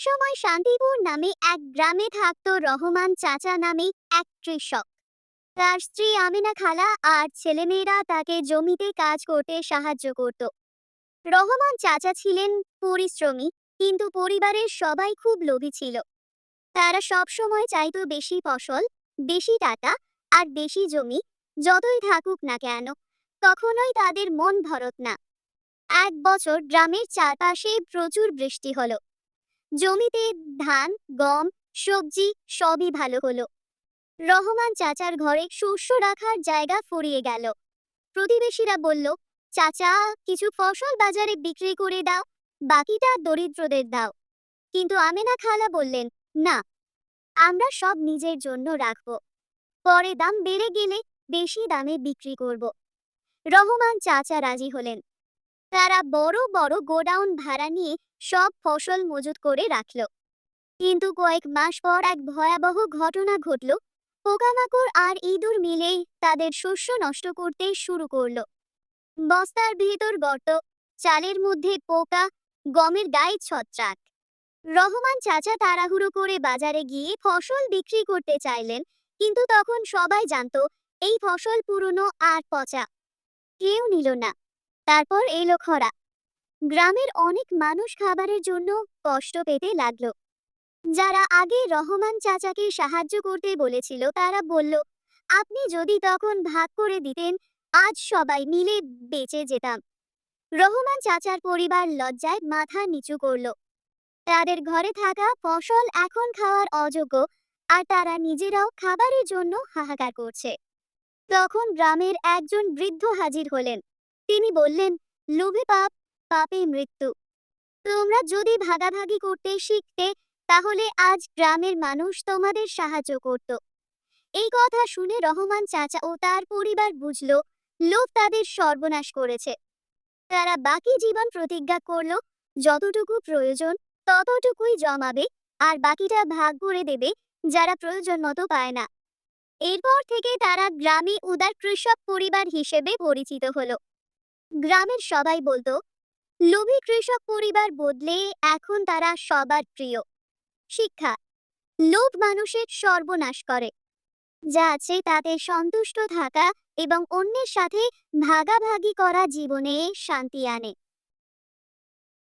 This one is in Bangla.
একসময় শান্তিপুর নামে এক গ্রামে থাকত রহমান চাচা নামে এক কৃষক। তার স্ত্রী আমিনা খালা আর ছেলেমেয়েরা তাকে জমিতে কাজ করতে সাহায্য করত। রহমান চাচা ছিলেন পরিশ্রমী, কিন্তু পরিবারের সবাই খুব লোভী ছিল। তারা সব সময় চাইতো বেশি ফসল, বেশি টাকা আর বেশি জমি, যতই থাকুক না কেন, কখনোই তাদের মন ভরত না। এক বছর গ্রামের চারপাশে প্রচুর বৃষ্টি হলো। জমিতে ধান, গম, সবজি সবই ভালো হলো। রহমান চাচার ঘরে শস্য রাখার জায়গা ফুরিয়ে গেল। প্রতিবেশীরা বলল, চাচা, কিছু ফসল বাজারে বিক্রি করে দাও, বাকিটা দরিদ্রদের দাও। কিন্তু আমেনা খালা বললেন, না, আমরা সব নিজের জন্য রাখব। পরে দাম বেড়ে গেলে বেশি দামে বিক্রি করব। রহমান চাচা রাজি হলেন। তারা বড় বড় গোডাউন ভাড়া নিয়ে সব ফসল মজুত করে রাখল। কিন্তু কয়েক মাস পর এক ভয়াবহ ঘটনা ঘটল। পোকামাকড় আর ইঁদুর মিলেই তাদের শস্য নষ্ট করতে শুরু করল। বস্তার ভিতর গর্ত, চালের মধ্যে পোকা, গমের গায়ে ছত্রাক। রহমান চাচা তাড়াহুড়ো করে বাজারে গিয়ে ফসল বিক্রি করতে চাইলেন, কিন্তু তখন সবাই জানত, এই ফসল পুরনো আর পচা। কেউ নিল না। তারপর এলো খরা। গ্রামের অনেক মানুষ খাবারের জন্য কষ্ট পেতে লাগল। যারা আগে রহমান চাচাকে সাহায্য করতে বলেছিল, তারা বলল, আপনি যদি তখন ভাগ করে দিতেন, আজ সবাই মিলে বেঁচে যেতাম। রহমান চাচার পরিবার লজ্জায় মাথা নিচু করল। তাদের ঘরে থাকা ফসল এখন খাওয়ার অযোগ্য, আর তারা নিজেরাও খাবারের জন্য হাহাকার করছে। তখন গ্রামের একজন বৃদ্ধ হাজির হলেন। তিনি বললেন, লোভে পাপ, পাপে মৃত্যু। তোমরা যদি ভাগাভাগি করতে শিখতে, তাহলে আজ গ্রামের মানুষ তোমাদের সাহায্য করত। এই কথা শুনে রহমান চাচা ও তার পরিবার বুঝল, লোভ তাদের সর্বনাশ করেছে। তারা বাকি জীবন প্রতিজ্ঞা করল, যতটুকু প্রয়োজন ততটুকুই জমাবে, আর বাকিটা ভাগ করে দেবে, যারা প্রয়োজন মতো পায় না। এরপর থেকে তারা গ্রামে উদার কৃষক পরিবার হিসেবে পরিচিত হলো। গ্রামের সবাই বলতো, লোভী কৃষক পরিবার বদলে এখন তারা সবার প্রিয়। শিক্ষা, লোভ মানুষের সর্বনাশ করে। যা আছে তাতে সন্তুষ্ট থাকা এবং অন্যের সাথে ভাগাভাগি করা জীবনে শান্তি আনে।